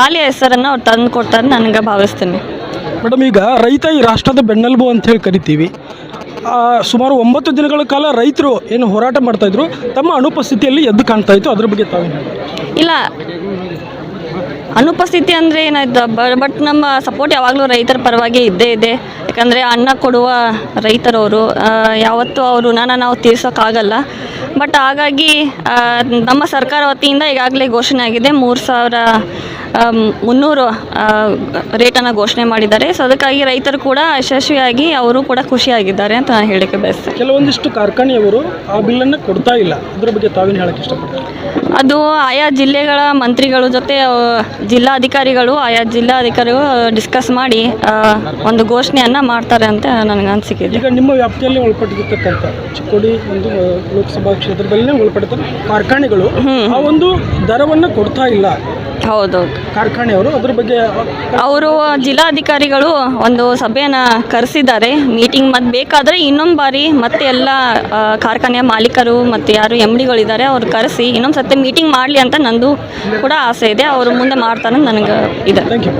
ಶಾಲೆಯ ಹೆಸರನ್ನು ಅವ್ರು ತಂದು ಕೊಡ್ತಾರೆ ನನಗೆ ಭಾವಿಸ್ತೀನಿ. ಮೇಡಮ್ ಈಗ ರೈತ ಈ ರಾಷ್ಟ್ರದ ಬೆನ್ನೆಲುಬು ಅಂತ ಹೇಳಿ ಕರಿತೀವಿ. ಸುಮಾರು ಒಂಬತ್ತು ದಿನಗಳ ಕಾಲ ರೈತರು ಏನು ಹೋರಾಟ ಮಾಡ್ತಾಯಿದ್ರು ತಮ್ಮ ಅನುಪಸ್ಥಿತಿಯಲ್ಲಿ ಎದ್ದು ಕಾಣ್ತಾ ಇತ್ತು ಅದ್ರ ಬಗ್ಗೆ ತಾವು ಇಲ್ಲ. ಅನುಪಸ್ಥಿತಿ ಅಂದರೆ ಏನಾಯ್ತು ಬಟ್ ನಮ್ಮ ಸಪೋರ್ಟ್ ಯಾವಾಗಲೂ ರೈತರ ಪರವಾಗಿ ಇದ್ದೇ ಇದೆ. ಯಾಕಂದರೆ ಅನ್ನ ಕೊಡುವ ರೈತರವರು ಯಾವತ್ತೂ ಅವರು ಋಣನ ನಾವು ತೀರ್ಸೋಕ್ಕಾಗಲ್ಲ. ಬಟ್ ಹಾಗಾಗಿ ನಮ್ಮ ಸರ್ಕಾರ ವತಿಯಿಂದ ಈಗಾಗಲೇ ಘೋಷಣೆ ಆಗಿದೆ ಮೂರು ಸಾವಿರ ಮುನ್ನೂರು ರೇಟನ್ನು ಘೋಷಣೆ ಮಾಡಿದ್ದಾರೆ. ಸೊ ಅದಕ್ಕಾಗಿ ರೈತರು ಕೂಡ ಯಶಸ್ವಿಯಾಗಿ ಅವರು ಕೂಡ ಖುಷಿಯಾಗಿದ್ದಾರೆ ಅಂತ ನಾನು ಹೇಳಕ್ಕೆ ಬಯಸ್ತೇನೆ. ಕೆಲವೊಂದಿಷ್ಟು ಕಾರ್ಖಾನೆಯವರು ಆ ಬಿಲ್ಲನ್ನು ಕೊಡ್ತಾ ಇಲ್ಲ. ಅದರ ಬಗ್ಗೆ ತಾವೇನು ಹೇಳಕ್ಕೆ ಇಷ್ಟಪಡ್ತಾರೆ? ಅದು ಆಯಾ ಜಿಲ್ಲೆಗಳ ಮಂತ್ರಿಗಳ ಜೊತೆ ಜಿಲ್ಲಾಧಿಕಾರಿಗಳು ಆಯಾ ಜಿಲ್ಲಾಧಿಕಾರಿಗಳು ಡಿಸ್ಕಸ್ ಮಾಡಿ ಒಂದು ಘೋಷಣೆಯನ್ನು ಮಾಡ್ತಾರೆ ಅಂತ ನನಗೆ ಅನಿಸಿಕೆ ಈಗ ನಿಮ್ಮ ವ್ಯಾಪ್ತಿಯಲ್ಲಿ ಒಳಪಟ್ಟಿರ್ತಕ್ಕಂಥ ಚಿಕ್ಕೋಡಿ ಒಂದು ಲೋಕಸಭಾ ಕ್ಷೇತ್ರದಲ್ಲೇ ಒಳಪಡ್ತಾರೆ ಕಾರ್ಖಾನೆಗಳು ಆ ಒಂದು ದರವನ್ನು ಕೊಡ್ತಾ ಇಲ್ಲ. ಹೌದು ಕಾರ್ಖಾನೆಯವರು ಅದ್ರ ಬಗ್ಗೆ ಅವರು ಜಿಲ್ಲಾಧಿಕಾರಿಗಳು ಒಂದು ಸಭೆಯನ್ನ ಕರೆಸಿದ್ದಾರೆ. ಮೀಟಿಂಗ್ ಮತ್ತು ಬೇಕಾದರೆ ಇನ್ನೊಂದು ಬಾರಿ ಮತ್ತೆ ಎಲ್ಲ ಆ, ಕಾರ್ಖಾನೆಯ ಮಾಲೀಕರು ಮತ್ತು ಯಾರು ಎಂ ಡಿಗಳಿದ್ದಾರೆ ಅವ್ರು ಕರೆಸಿ ಇನ್ನೊಂದು ಸತಿ ಮೀಟಿಂಗ್ ಮಾಡಲಿ ಅಂತ ನಂದು ಕೂಡ ಆಸೆ ಇದೆ. ಅವರು ಮುಂದೆ ಮಾಡ್ತಾರೆ ನನಗೆ ಇದೆ. Thank you